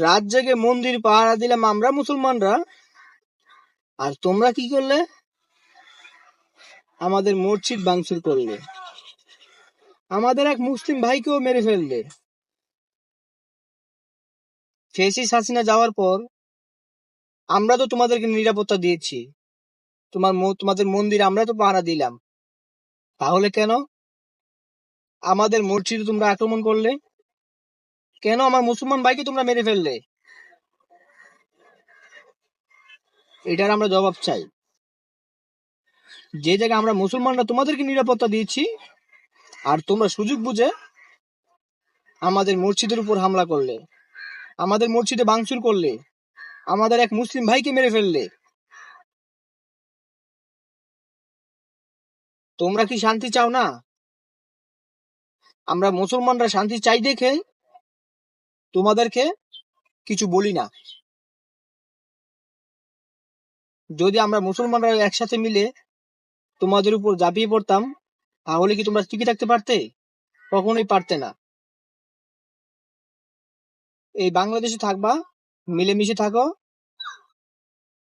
রাত জেগে মন্দির পাহারা দিলাম আমরা মুসলমানরা। আর তোমরা কি করলে? আমাদের মসজিদ ভাঙচুর করলে। আমাদের এক মুসলিম ভাইকেও মেরে ফেললে। ফেসিস হাসিনা যাওয়ার পর আমরা তো তোমাদেরকে নিরাপত্তা দিয়েছি। তোমার তোমাদের মন্দির আমরা তো পাহারা দিলাম। তাহলে কেন? আমাদের মসজিদে তোমরা আক্রমণ করলে? কেন আমার মুসলমান ভাইকে তোমরা মেরে ফেললে? এটার আমরা জবাব চাই। যে জায়গায় আমরা মুসলমানরা তোমাদেরকে নিরাপত্তা দিয়েছি, আর তোমরা সুযোগ বুঝে আমাদের মসজিদের উপর হামলা করলে, আমাদের মসজিদে ভাঙচুর করলে, আমাদের এক মুসলিম ভাইকে মেরে ফেললে। তোমরা কি শান্তি চাও না? আমরা মুসলমানরা শান্তি চাই দেখে তোমাদেরকে কিছু বলি না। যদি আমরা মুসলমানরা একসাথে মিলে তোমাদের উপর ঝাঁপিয়ে পড়তাম, তাহলে কি তোমরা টিকে থাকতে পারতে? কখনোই পারতে না। এই বাংলাদেশে থাকবা, মিলেমিশে থাকো